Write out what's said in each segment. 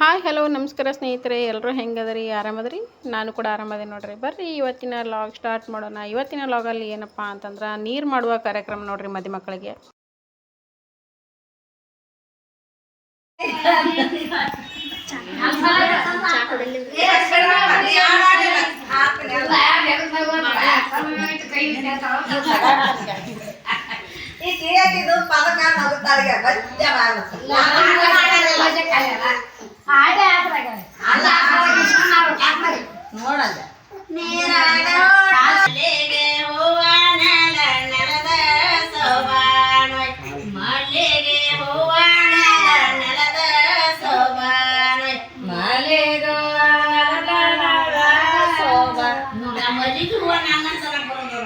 Hi hello ನಮಸ್ಕಾರ ಸ್ನೇಹಿತರೆ. ಎಲ್ಲರೂ ಹೆಂಗದ್ರಿ? ಆರಾಮದ್ರಿ? ನಾನು ಕೂಡ ಆರಾಮದೆ ನೋಡ್ರಿ. ಬರ್ರಿ ಇವತ್ತಿನ ಲಾಗ್ ಸ್ಟಾರ್ಟ್ ಮಾಡೋಣ. ಇವತ್ತಿನ ಲಾಗಲ್ಲಿ ಏನಪ್ಪ ಅಂತಂದ್ರೆ ನೀರು ಮಾಡುವ ಕಾರ್ಯಕ್ರಮ ನೋಡ್ರಿ ಮದಿ ಮಕ್ಕಳಿಗೆ. ಸೋಬಾನ್. ಮಲ್ಲಿಗೆ ಹೂವ ನನ್ನ ಸಲ ಬರೋದು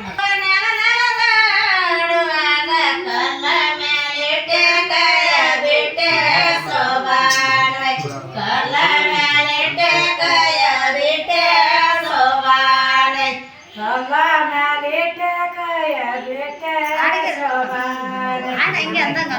అందంగా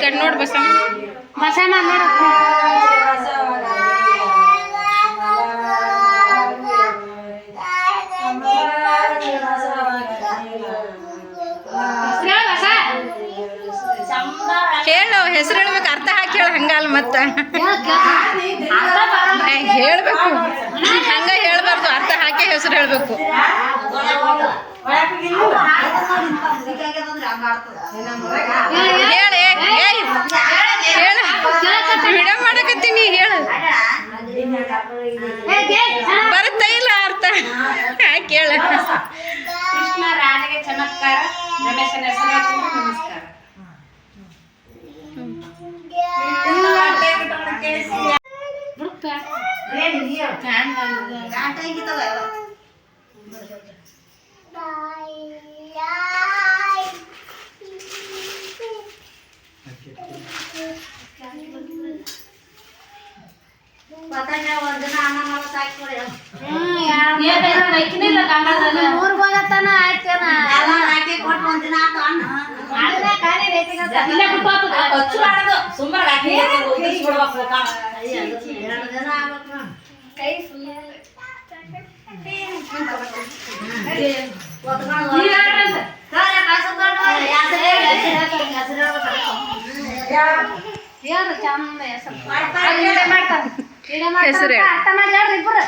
ಈ ಕಡೆ ನೋಡಿ ಬಸಮ್ಮ ಹೇಳು ಹೆಸರು ಹೇಳ್ಬೇಕು ಅರ್ಥ ಹಾಕಿ ಹೇಳು ಹಂಗಲ್ಲ ಮತ್ತ ಏ, ಹೇಳ್ಬೇಕು ಹಂಗ ಹೇಳ್ಬಾರ್ದು ಅರ್ಥ ಹಾಕಿ ಹೆಸರು ಹೇಳ್ಬೇಕು ಹೇಳು ಏ, ಏಯ್, ಹೇಳು ವಿಡಿಯೋ ಮಾಡಕತ್ತೀನಿ ಹೇಳು ಬರುತ್ತಾ ಇಲ್ಲ ಅರ್ಥ ಹಾಕಿ ಹೇಳು ಕೃಷ್ಣ ರಾಧೆಗೆ ಚಮತ್ಕಾರ ರಮೇಶನ ಹೆಸರು ಹೇಳ್ತೀನಿ, ನಮಸ್ಕಾರ ಊರ್ಗ್ ಹೋಗತ್ತಾನ ಆಯ್ತೇನ? ಎಲ್ಲ ಹಾಕಿ ಕೊಟ್ಟು ಒಂದ್ ದಿನ ಆತು ಅಣ್ಣ. ಅಲ್ಲೇ ಖಾಲಿ ರೇಟಿಗೆ ಅಂತ. ಇಲ್ಲೇ ಬಿಟ್ಟು ಹೋಗ್ತದೆ. ಹಚ್ಚು ಬಾರ್ದು. ಸುಮ್ಮನೆ ಹಾಕಿ ಉದುರಿಸ್ಬಿಡ್ಬೇಕು ಕಾಳ. ಎರಡು ದಿನ ಆಗ್ಬೇಕು ನೋಡು. ಕೈ full ಒತ್ಕೊಂಡು ನೀವ್ ಹೇಳ್ರಿ ಅಂತ. ಸರಿ, ಕಾಸು ಕೊಡು. ಹೆಸ್ರು ಹೇಳು, ಹೆಸ್ರು ಹೇಳ್ತಾನೆ, ಹೆಸ್ರು ಹೇಳ್ಬೇಕು. ಹೇಳ್ರಿ ಚಂದ ಹೆಸ್ರು. ಅದು ಇಲ್ಲೇ ಮಾಡ್ತಾನೆ. ಇಲ್ಲೇ ಮಾಡ್ತಾನೆ ಹೆಸ್ರು ಅರ್ಥ ಮಾಡಿ ಹೇಳ್ರಿ ಇಬ್ರು.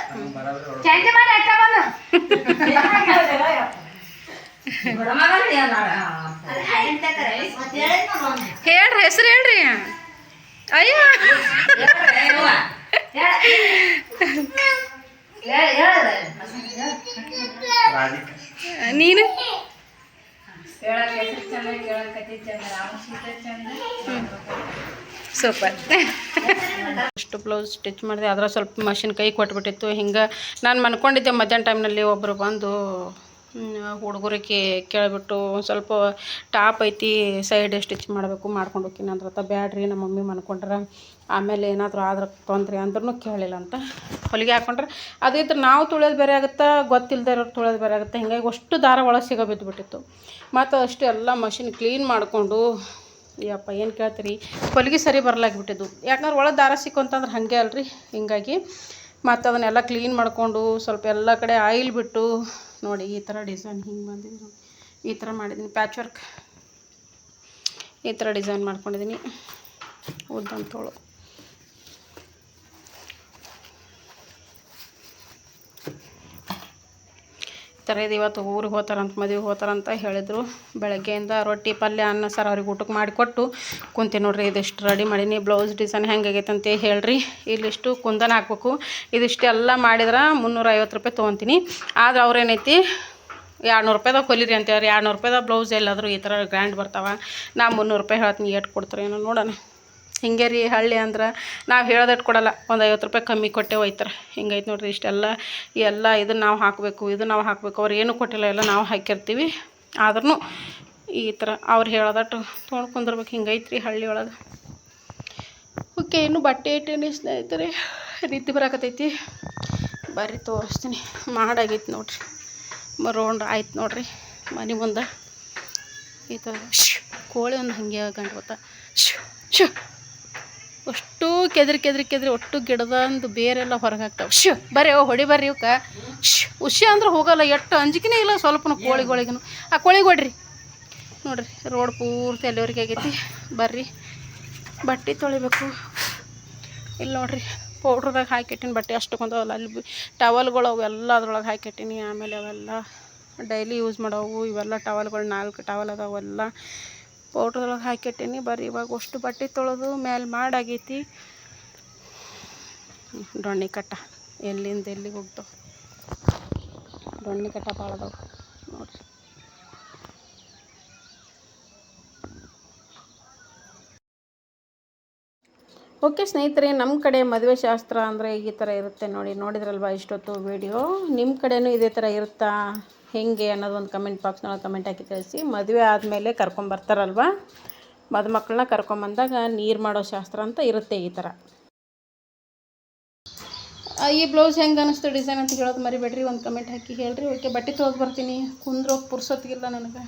ಮಾಡಿ ಅಕ್ಕ ಬಂದು. ಹೇಳ್ರಿ ಹೆಸರು ಹೇಳ್ರಿ ಅಯ್ಯ ನೀನು ಹೆಸ್ರು ಚಂದ, ಕೇಳಕ್ ಕಥೆ ಚಂದ, ರಾಮ ಸೀತೆ ಚಂದ. ಸೂಪರ್. ಅಷ್ಟು ಬ್ಲೌಸ್ ಸ್ಟಿಚ್ ಮಾಡಿದೆ ಅದರ ಸ್ವಲ್ಪ ಮಷಿನ್ ಕೈ ಕೊಟ್ಬಿಟ್ಟಿತ್ತು. ಹಿಂಗೆ ನಾನು ಮನ್ಕೊಂಡಿದ್ದೆ ಮಧ್ಯಾಹ್ನ ಟೈಮ್ನಲ್ಲಿ ಒಬ್ಬರು ಬಂದು ಹುಡುಗರಿಗೆ ಕೇಳಿಬಿಟ್ಟು ಒಂದು ಸ್ವಲ್ಪ ಟಾಪ್ ಐತಿ, ಸೈಡ್ ಸ್ಟಿಚ್ ಮಾಡಬೇಕು, ಮಾಡ್ಕೊಂಡು ಹೋಗ್ತೀನಿ ಅಂದ್ರತ್ತ ಬ್ಯಾಡ್ರಿ, ನಮ್ಮ ಮಮ್ಮಿ ಮನ್ಕೊಂಡ್ರೆ. ಆಮೇಲೆ ಏನಾದರೂ ಆದ್ರೆ ತೊಂದರೆ ಅಂದ್ರೂ ಕೇಳಿಲ್ಲ ಅಂತ. ಹೊಲಿಗೆ ಹಾಕೊಂಡ್ರೆ. ಅದಿದ್ರೆ ನಾವು ತುಳಿಯೋದು ಬೇರೆ ಆಗುತ್ತೆ? ಗೊತ್ತಿಲ್ಲದೆ ಇರೋರು ತುಳಿಯೋದು ಬೇರೆ ಆಗುತ್ತೆ? ಹಿಂಗಾಗಿ ಅಷ್ಟು ದಾರ ಒಳಗೆ ಸಿಗೋ ಬಿದ್ದುಬಿಟ್ಟಿತ್ತು ಮತ್ತು ಅಷ್ಟು ಎಲ್ಲ ಮಷಿನ್ ಕ್ಲೀನ್ ಮಾಡಿಕೊಂಡು ಯಪ್ಪ, ಏನು ಕೇಳ್ತೀರಿ? ಹೊಲಿಗೆ ಸರಿ ಬರ್ಲಾಗ್ಬಿಟ್ಟಿದ್ದು. ಯಾಕಂದ್ರೆ ಒಳಗೆ ದಾರ ಸಿಕ್ಕೊಂತಂದ್ರೆ ಹಾಗೆ ಅಲ್ರಿ, ಹಿಂಗಾಗಿ. ಮತ್ತು ಅದನ್ನೆಲ್ಲ ಕ್ಲೀನ್ ಮಾಡಿಕೊಂಡು ಸ್ವಲ್ಪ ಎಲ್ಲ ಕಡೆ ಆಯಿಲ್ ಬಿಟ್ಟು, ನೋಡಿ ಈ ಥರ ಡಿಸೈನ್ ಹಿಂಗೆ ನೋಡಿ. ಈ ಥರ ಮಾಡಿದ್ದೀನಿ ಪ್ಯಾಚ್ ವರ್ಕ್ ಈ ಥರ ಡಿಸೈನ್ ಮಾಡ್ಕೊಂಡಿದ್ದೀನಿ ಉದ್ದಂತೋಳು. ಇದು ಇವತ್ತು ಊರಿಗೆ ಹೋಗ್ತಾರಂತ ಮದುವೆಗೆ ಹೋಗ್ತಾರಂತ ಹೇಳಿದರು. ಬೆಳಗ್ಗೆಯಿಂದ ರೊಟ್ಟಿ, ಪಲ್ಯ, ಅನ್ನ, ಸರ್ ಅವ್ರಿಗೆ ಊಟಕ್ಕೆ ಮಾಡಿಕೊಟ್ಟು ಕುಂತಿ ನೋಡ್ರಿ, ಇದಿಷ್ಟು ರೆಡಿ ಮಾಡೀನಿ. ಬ್ಲೌಸ್ ಡಿಸೈನ್ ಹೆಂಗಾಗೈತೆ ಅಂತ ಹೇಳ್ರಿ. ಇಲ್ಲಿಷ್ಟು ಕುಂದನ ಹಾಕ್ಬೇಕು. ಇದಿಷ್ಟೆಲ್ಲ ಮಾಡಿದ್ರೆ ಮುನ್ನೂರ ಐವತ್ತು ರೂಪಾಯಿ ತೊಗೊತೀನಿ. ಆದ್ರೆ ಅವ್ರೇನೈತಿ ಎರಡು ನೂರು ರೂಪಾಯ್ದಾಗ ಕೊಲಿರಿ ಅಂತ ಹೇಳಿ ಎರಡು ನೂರು ರೂಪಾಯ್ದಾಗ ಬ್ಲೌಸ್ ಎಲ್ಲಾದರೂ ಈ ಥರ ಗ್ರ್ಯಾಂಡ್ ಬರ್ತಾವೆ. ನಾ ಮುನ್ನೂರು ರೂಪಾಯಿ ಹೇಳ್ತೀನಿ, ಏಟ್ ಕೊಡ್ತಾರೆ ಏನೋ ನೋಡೋಣ. ಹಿಂಗೆ ರೀ ಹಳ್ಳಿ ಅಂದ್ರೆ ನಾವು ಹೇಳೋದಟ್ಟು ಕೊಡಲ್ಲ. ಒಂದು ಐವತ್ತು ರೂಪಾಯಿ ಕಮ್ಮಿ ಕೊಟ್ಟೆ ಒಯ್ತಾರೆ ಹಿಂಗೈತೆ ನೋಡ್ರಿ ಇಷ್ಟೆಲ್ಲ, ಎಲ್ಲ ಇದನ್ನು ನಾವು ಹಾಕಬೇಕು ಇದು ನಾವು ಹಾಕಬೇಕು, ಅವ್ರು ಏನೂ ಕೊಟ್ಟಿಲ್ಲ ಎಲ್ಲ ನಾವು ಹಾಕಿರ್ತೀವಿ. ಆದ್ರೂ ಈ ಥರ ಅವ್ರು ಹೇಳೋದಟ್ಟು ತೊಗೊಂಡು ಕುಂದಿರ್ಬೇಕು. ಹಿಂಗೈತೆ ರೀ ಹಳ್ಳಿ ಒಳಗೆ. ಓಕೆ, ಇನ್ನು ಬಟ್ಟೆ ಇಟ್ಟೇನಿ ಸ್ನೇಹಿತರೆ. ರೀತಿ ಬರಾಕತೈತಿ ಬರ್ರಿ ತೋರಿಸ್ತೀನಿ. ಮಾಡಾಗೈತಿ ನೋಡ್ರಿ. ಬರೋಣ ಆಯ್ತು ನೋಡ್ರಿ. ಮನೆ ಮುಂದೆ ಈ ಥರ ಶ್ ಕೋಳಿ ಒಂದು ಹಾಗೆ ಗಂಟು ಗೊತ್ತಾ ಶು ಶ್ ಅಷ್ಟು ಕೆದ್ರಿ ಕೆದ್ರಿ ಕೆದ್ರಿ ಒಟ್ಟು ಗಿಡದಂದು ಬೇರೆಲ್ಲ ಹೊರಗೆ ಹಾಕ್ತಾವೆ. ಶ್ ಅವು ಹೊಡಿ ಬರ್ರಿ ಇವಕ್ಕೆ. ಶ್ ಹುಷಿ ಅಂದ್ರೆ ಹೋಗಲ್ಲ ಎಷ್ಟು ಅಂಜಿಕೆನೇ ಇಲ್ಲ ಸ್ವಲ್ಪನೂ ಕೋಳಿಗಳಿಗೂ ಆ ಕೋಳಿಗೆ ಹೊಡ್ರಿ ನೋಡ್ರಿ, ರೋಡ್ ಪೂರ್ತಿ ಅಲ್ಲಿವರೆಗೆ ಆಗೈತಿ. ಬರ್ರಿ. ಬಟ್ಟೆ ತೊಳಿಬೇಕು. ಇಲ್ಲಿ ನೋಡ್ರಿ, ಪೌಡ್ರದಾಗ ಹಾಕಿಟ್ಟಿನಿ ಬಟ್ಟೆ. ಅಷ್ಟಕ್ಕೊಂದವಲ್ಲ ಅಲ್ಲಿ ಬಿ- ಟವಲ್ಗಳು ಅವೆಲ್ಲ ಅದ್ರೊಳಗೆ ಹಾಕಿಟ್ಟಿನಿ. ಆಮೇಲೆ ಅವೆಲ್ಲ ಡೈಲಿ ಯೂಸ್ ಮಾಡೋವು, ಇವೆಲ್ಲ ಟವಲ್ಗಳು ನಾಲ್ಕು ಟವಲ್ ಅದಾವೆಲ್ಲ ಪೌಡ್ರದೊಳಗೆ ಹಾಕಿಟ್ಟೀನಿ ಬರ್ರಿ ಇವಾಗ ಅಷ್ಟು ಬಟ್ಟೆ ತೊಳೆದು ಮೇಲೆ ಮಾಡಾಗೈತಿ. ಡೊಣ್ಣೆ ಕಟ್ಟ ಎಲ್ಲಿಂದ ಎಲ್ಲಿಗೆ ಹೋಗ್ತಾವ? ಡೊಣ್ಣೆ ಕಟ್ಟ ಭಾಳ ಅದಾವೆ. ನೋಡ್ರಿ. ಓಕೆ ಸ್ನೇಹಿತರೆ ನಮ್ಮ ಕಡೆ ಮದುವೆ ಶಾಸ್ತ್ರ ಅಂದರೆ ಈ ಥರ ಇರುತ್ತೆ ನೋಡಿ. ನೋಡಿದ್ರಲ್ವ ಇಷ್ಟೊತ್ತು ವಿಡಿಯೋ ನಿಮ್ಮ ಕಡೆಯೂ ಇದೇ ಥರ ಇರುತ್ತಾ? ಹೇಗೆ ಅನ್ನೋದು ಒಂದು ಕಮೆಂಟ್ ಬಾಕ್ಸ್ನೊಳಗೆ ಕಮೆಂಟ್ ಹಾಕಿ ಕಳಿಸಿ ಮದುವೆ ಆದಮೇಲೆ ಕರ್ಕೊಂಬರ್ತಾರಲ್ವ ಮದುಮಕ್ಕಳನ್ನ ಕರ್ಕೊಂಬಂದಾಗ ನೀರು ಮಾಡೋ ಶಾಸ್ತ್ರ ಅಂತ ಇರುತ್ತೆ ಈ ಥರ ಈ ಬ್ಲೌಸ್ ಹೆಂಗೆ ಅನ್ನಿಸ್ತು ಡಿಸೈನ್ ಅಂತ ಹೇಳೋದು ಮರಿಬೇಡ್ರಿ. ಒಂದು ಕಮೆಂಟ್ ಹಾಕಿ ಹೇಳ್ರಿ. ಓಕೆ, ಬಟ್ಟೆ ತೊಗೊಳಕ್ಕೆ ಬರ್ತೀನಿ. ಕುಂದ್ರೋಗಿ ಪುರ್ಸೊತ್ತಿಗಿಲ್ಲ ನನಗೆ.